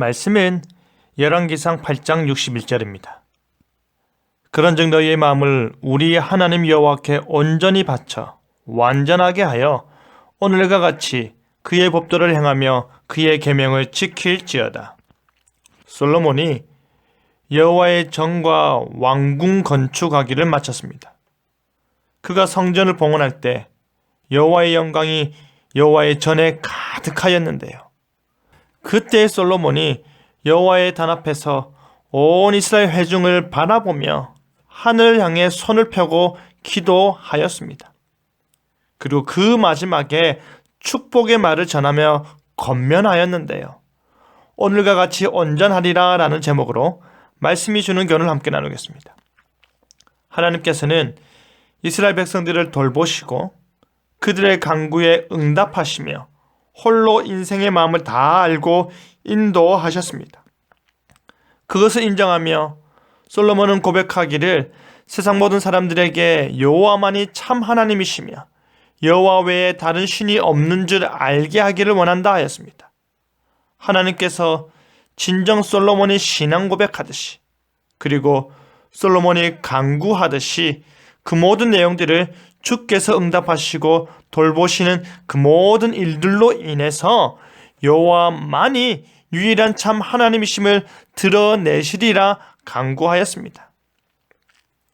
말씀은 열왕기상 8장 61절입니다. 그런즉 너희의 마음을 우리 하나님 여호와께 온전히 바쳐 완전하게 하여 오늘과 같이 그의 법도를 행하며 그의 계명을 지킬지어다. 솔로몬이 여호와의 정과 왕궁 건축하기를 마쳤습니다. 그가 성전을 봉헌할 때 여호와의 영광이 여호와의 전에 가득하였는데요. 그때 솔로몬이 여호와의 단 앞에서 온 이스라엘 회중을 바라보며 하늘을 향해 손을 펴고 기도하였습니다. 그리고 그 마지막에 축복의 말을 전하며 건면하였는데요. 오늘과 같이 온전하리라 라는 제목으로 말씀이 주는 교훈을 함께 나누겠습니다. 하나님께서는 이스라엘 백성들을 돌보시고 그들의 강구에 응답하시며 홀로 인생의 마음을 다 알고 인도하셨습니다. 그것을 인정하며 솔로몬은 고백하기를 세상 모든 사람들에게 여호와만이 참 하나님이시며 여호와 외에 다른 신이 없는 줄 알게 하기를 원한다 하였습니다. 하나님께서 진정 솔로몬이 신앙 고백하듯이 그리고 솔로몬이 강구하듯이 그 모든 내용들을 주께서 응답하시고 돌보시는 그 모든 일들로 인해서 여호와만이 유일한 참 하나님이심을 드러내시리라 강구하였습니다.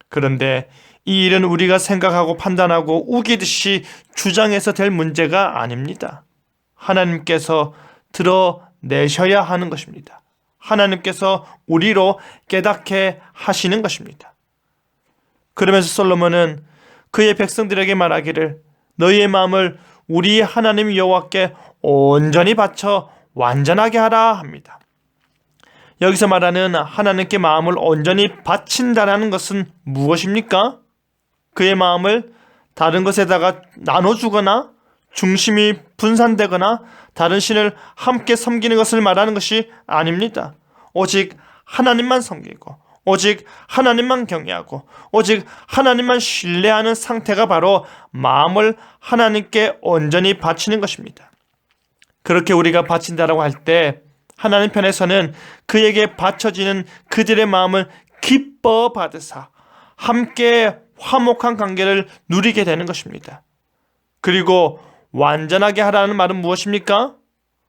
그런데 이 일은 우리가 생각하고 판단하고 우기듯이 주장해서 될 문제가 아닙니다. 하나님께서 드러내셔야 하는 것입니다. 하나님께서 우리로 깨닫게 하시는 것입니다. 그러면서 솔로몬은 그의 백성들에게 말하기를 너희의 마음을 우리 하나님 여호와께 온전히 바쳐 완전하게 하라 합니다. 여기서 말하는 하나님께 마음을 온전히 바친다라는 것은 무엇입니까? 그의 마음을 다른 것에다가 나눠주거나 중심이 분산되거나 다른 신을 함께 섬기는 것을 말하는 것이 아닙니다. 오직 하나님만 섬기고 오직 하나님만 경외하고 오직 하나님만 신뢰하는 상태가 바로 마음을 하나님께 온전히 바치는 것입니다. 그렇게 우리가 바친다라고 할 때 하나님 편에서는 그에게 바쳐지는 그들의 마음을 기뻐 받으사 함께 화목한 관계를 누리게 되는 것입니다. 그리고 완전하게 하라는 말은 무엇입니까?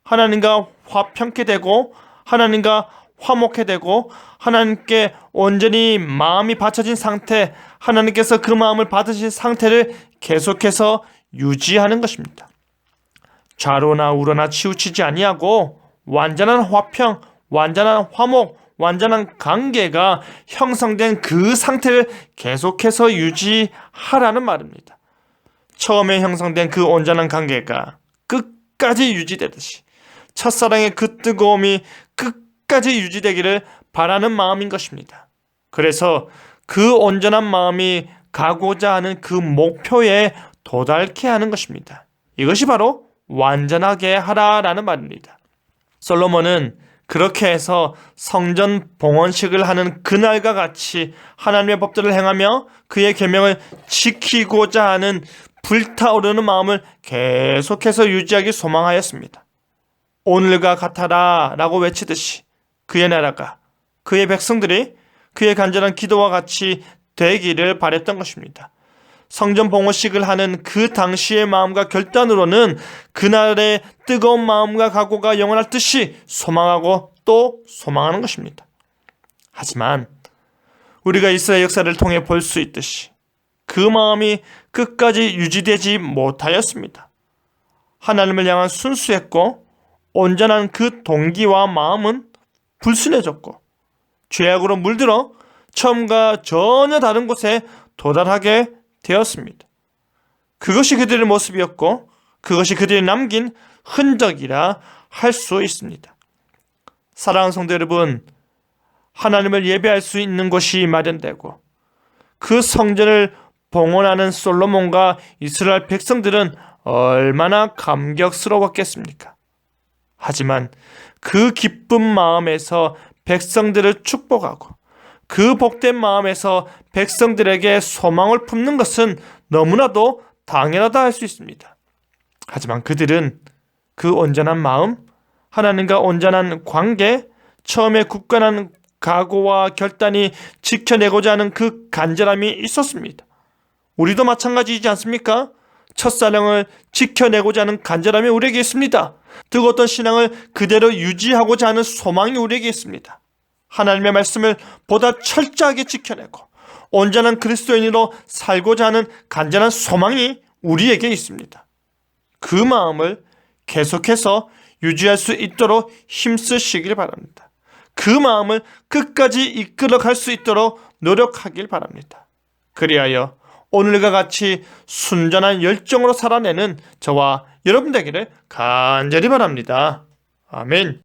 하나님과 화평케 되고 하나님과 화목해 되고 하나님께 온전히 마음이 바쳐진 상태, 하나님께서 그 마음을 받으신 상태를 계속해서 유지하는 것입니다. 좌로나 우로나 치우치지 아니하고 완전한 화평, 완전한 화목, 완전한 관계가 형성된 그 상태를 계속해서 유지하라는 말입니다. 처음에 형성된 그 온전한 관계가 끝까지 유지되듯이 첫사랑의 그 뜨거움이 끝까지 유지되기를 바라는 마음인 것입니다. 그래서 그 온전한 마음이 가고자 하는 그 목표에 도달케 하는 것입니다. 이것이 바로 완전하게 하라라는 말입니다. 솔로몬은 그렇게 해서 성전 봉헌식을 하는 그날과 같이 하나님의 법들을 행하며 그의 계명을 지키고자 하는 불타오르는 마음을 계속해서 유지하기 소망하였습니다. 오늘과 같아라 라고 외치듯이 그의 나라가 그의 백성들이 그의 간절한 기도와 같이 되기를 바랬던 것입니다. 성전 봉헌식을 하는 그 당시의 마음과 결단으로는 그날의 뜨거운 마음과 각오가 영원할 듯이 소망하고 또 소망하는 것입니다. 하지만 우리가 이스라엘 역사를 통해 볼 수 있듯이 그 마음이 끝까지 유지되지 못하였습니다. 하나님을 향한 순수했고 온전한 그 동기와 마음은 불순해졌고 죄악으로 물들어 처음과 전혀 다른 곳에 도달하게 되었습니다. 그것이 그들의 모습이었고 그것이 그들이 남긴 흔적이라 할 수 있습니다. 사랑하는 성도 여러분, 하나님을 예배할 수 있는 곳이 마련되고 그 성전을 봉헌하는 솔로몬과 이스라엘 백성들은 얼마나 감격스러웠겠습니까? 하지만 그 기쁜 마음에서 백성들을 축복하고 그 복된 마음에서 백성들에게 소망을 품는 것은 너무나도 당연하다 할 수 있습니다. 하지만 그들은 그 온전한 마음, 하나님과 온전한 관계, 처음에 굳건한 각오와 결단이 지켜내고자 하는 그 간절함이 있었습니다. 우리도 마찬가지이지 않습니까? 첫사랑을 지켜내고자 하는 간절함이 우리에게 있습니다. 뜨거웠던 신앙을 그대로 유지하고자 하는 소망이 우리에게 있습니다. 하나님의 말씀을 보다 철저하게 지켜내고 온전한 그리스도인으로 살고자 하는 간절한 소망이 우리에게 있습니다. 그 마음을 계속해서 유지할 수 있도록 힘쓰시길 바랍니다. 그 마음을 끝까지 이끌어 갈 수 있도록 노력하길 바랍니다. 그리하여 오늘과 같이 순전한 열정으로 살아내는 저와 여러분 되기를 간절히 바랍니다. 아멘.